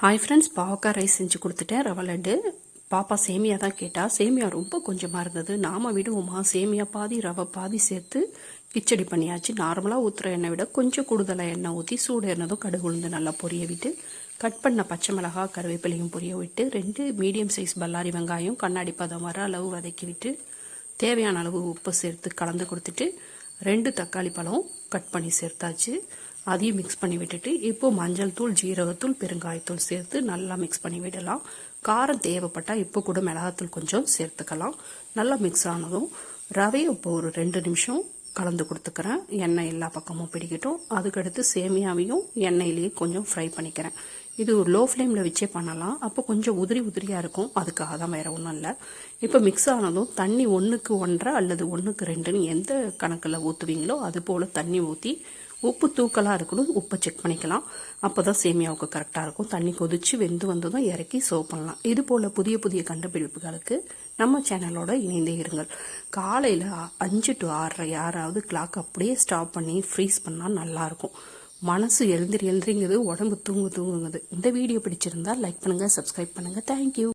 Hi friends பாவக்காய் rice செஞ்சு கொடுத்துட்டேன். ரவை லட்டு. பாப்பா சேமியா தான் கேட்டால் சேமியா ரொம்ப கொஞ்சமாக இருந்தது. நாம் விடுவோமா? சேமியா பாதி ரவை பாதி சேர்த்து கிச்சடி பண்ணியாச்சு. நார்மலாக ஊற்றுற எண்ணெய் விட கொஞ்சம் கூடுதலாக எண்ணெய் ஊற்றி சூடு எண்ணதும் கடுகு உளுந்து நல்லா பொரிய விட்டு கட் பண்ண பச்சை மிளகா கருவேப்பிலையும் பொரிய விட்டு ரெண்டு மீடியம் சைஸ் பல்லாரி வெங்காயம் கண்ணாடி பதம் வர அளவு வதக்கி விட்டு தேவையான அளவு உப்பு சேர்த்து கலந்து கொடுத்துட்டு ரெண்டு தக்காளி பழம் கட் பண்ணி சேர்த்தாச்சு. அதையும் மிக்ஸ் பண்ணி விட்டுட்டு இப்போ மஞ்சள் தூள் ஜீரகத்தூள் பெருங்காயத்தூள் சேர்த்து நல்லா மிக்ஸ் பண்ணி விடலாம். காரம் தேவைப்பட்டால் இப்போ கூட மிளகாத்தூள் கொஞ்சம் சேர்த்துக்கலாம். நல்லா மிக்ஸ் ஆனதும் ரவையை இப்போ ஒரு ரெண்டு நிமிஷம் கலந்து கொடுத்துக்கிறேன். எண்ணெய் எல்லா பக்கமும் பிடிக்கட்டும். அதுக்கடுத்து சேமியாவையும் எண்ணெயிலேயே கொஞ்சம் ஃப்ரை பண்ணிக்கிறேன். இது ஒரு லோ ஃப்ளேமில் வச்சே பண்ணலாம். அப்போ கொஞ்சம் உதிரி உதிரியாக இருக்கும். அதுக்காக தான் வேறு ஒன்றும் இல்லை. இப்போ மிக்ஸ் ஆனதும் தண்ணி ஒன்றுக்கு ஒன்றரை அல்லது ஒன்றுக்கு ரெண்டுன்னு எந்த கணக்கில் ஊற்றுவீங்களோ அது போல் தண்ணி ஊற்றி உப்பு தூக்கலாக இருக்கணும். உப்பை செக் பண்ணிக்கலாம். அப்போ தான் சேமியாவுக்கு கரெக்டாக இருக்கும். தண்ணி கொதிச்சு வெந்து வந்ததும் இறக்கி சர்வ் பண்ணலாம். இது போல் புதிய புதிய கண்டுபிடிப்புகளுக்கு நம்ம சேனலோட இணைந்தே இருங்கள். காலையில் அஞ்சு டு ஆறரை யாராவது கிளாக் அப்படியே ஸ்டாப் பண்ணி ஃப்ரீஸ் பண்ணால் நல்லாயிருக்கும் மனசு எழுந்திரி எழுந்திரிங்குது உடம்பு தூங்கு தூங்குங்குது இந்த வீடியோ பிடிச்சிருந்தா லைக் பண்ணுங்கள் சப்ஸ்கிரைப் பண்ணுங்கள் தேங்க்யூ